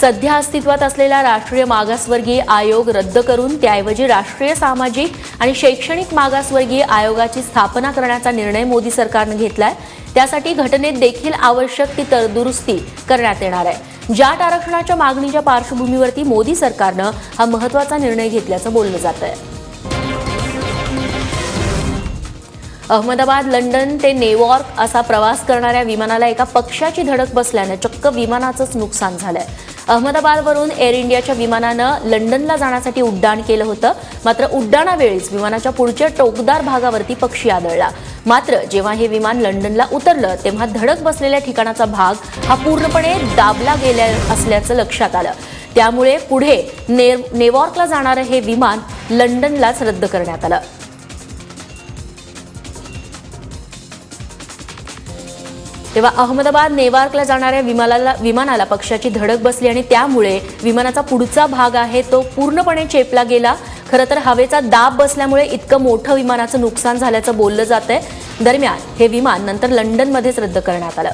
सध्या अस्तित्वात असलेला राष्ट्रीय मागासवर्गीय आयोग रद्द करून त्याऐवजी राष्ट्रीय सामाजिक आणि शैक्षणिक मागासवर्गीय आयोगाची स्थापना करण्याचा निर्णय मोदी सरकारनं घेतलाय. त्यासाठी घटनेत देखील आवश्यक ती तरदुरुस्ती करण्यात येणार आहे. जाट आरक्षणाच्या मागणीच्या पार्श्वभूमीवरती मोदी सरकारनं हा महत्त्वाचा निर्णय घेतल्याचं बोललं जात आहे अहमदाबाद लंडन ते नेवॉर्क असा प्रवास करणाऱ्या विमानाला एका पक्षाची धडक बसल्यानं चक्क विमानाचंच नुकसान झालंय. अहमदाबादवरून एअर इंडियाच्या विमानानं लंडनला जाण्यासाठी उड्डाण केलं होतं. मात्र उड्डाणावेळीच विमानाच्या पुढच्या टोकदार भागावरती पक्षी आदळला. मात्र जेव्हा हे विमान लंडनला उतरलं तेव्हा धडक बसलेल्या ठिकाणाचा भाग हा पूर्णपणे दाबला गेल्या असल्याचं लक्षात आलं. त्यामुळे पुढे ने नेवॉर्कला जाणारं हे विमान लंडनलाच रद्द करण्यात आलं. तेव्हा अहमदाबाद नेवार्कला जाणाऱ्या विमानाला विमानाला पक्षाची धडक बसली आणि त्यामुळे विमानाचा पुढचा भाग आहे तो पूर्णपणे चेपला गेला. खरं तर हवेचा दाब बसल्यामुळे इतकं मोठं विमानाचं नुकसान झाल्याचं बोललं जात आहे दरम्यान हे विमान नंतर लंडनमध्येच रद्द करण्यात आलं.